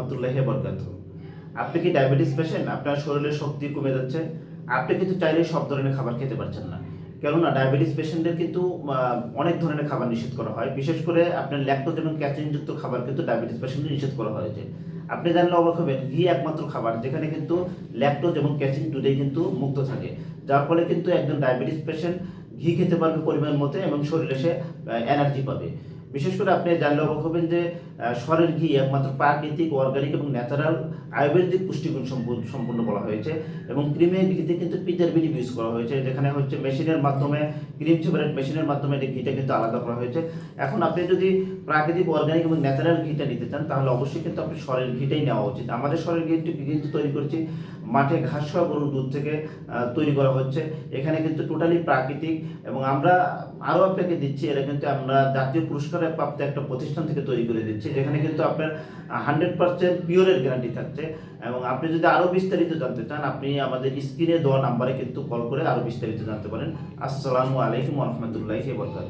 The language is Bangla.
রহমতুল্লাহ বরকাত। আপনি কি ডায়াবেটিস পেশেন্ট আপনার শরীরের শক্তি কমে যাচ্ছে। আপনি কিন্তু চাইলে সব ধরনের খাবার খেতে পারছেন না। কেননা ডায়াবেটিস পেশেন্টদের কিন্তু অনেক ধরনের খাবার নিষেধ করা হয়। বিশেষ করে আপনার ল্যাকটোজ এবং ক্যাচিনযুক্ত খাবার কিন্তু ডায়াবেটিস পেশেন্টদের নিষেধ করা হয়েছে। আপনি জানলে অবাক হবেন ঘি একমাত্র খাবার যেখানে কিন্তু ল্যাকটোজ এবং ক্যাচিন দুটোই কিন্তু মুক্ত থাকে। যার ফলে কিন্তু একজন ডায়াবেটিস পেশেন্ট ঘি খেতে পারবে পরিমাণ মতো এবং শরীরে সে এনার্জি পাবে। বিশেষ করে আপনি জানলে অবাক হবেন যে আহ, স্বরের ঘি একমাত্র প্রাকৃতিক অর্গানিক এবং ন্যাচারাল আয়ুর্বেদিক পুষ্টিগুণ সম্পূর্ণ বলা হয়েছে এবং ক্রিমের ঘিতে কিন্তু বিডি ইউজ করা হয়েছে যেখানে হচ্ছে মেশিনের মাধ্যমে ক্রিম সেপারেট মেশিনের মাধ্যমে এই ঘিটা কিন্তু আলাদা করা হয়েছে। এখন আপনি যদি প্রাকৃতিক অর্গানিক এবং ন্যাচারাল ঘিটা নিতে চান তাহলে অবশ্যই কিন্তু আপনি স্বরের ঘিটাই নেওয়া উচিত। আমাদের স্বরের ঘি কিন্তু তৈরি করছি মাঠে ঘাস খাওয়া গরুর দুধ থেকে তৈরি করা হচ্ছে। এখানে কিন্তু টোটালি প্রাকৃতিক এবং আমরা আরও আপনাকে দিচ্ছি, এটা কিন্তু আমরা জাতীয় পুরস্কারে প্রাপ্ত একটা প্রতিষ্ঠান থেকে তৈরি করে দিচ্ছি। যেখানে কিন্তু আপনার হান্ড্রেড পার্সেন্ট পিওরের গ্যারান্টি থাকছে এবং আপনি যদি আরও বিস্তারিত জানতে চান, আপনি আমাদের স্ক্রিনে দেওয়া নাম্বারে কিন্তু কল করে আরও বিস্তারিত জানতে পারেন। আসসালামু আলাইকুম রহমতুল্লাহি বরকাত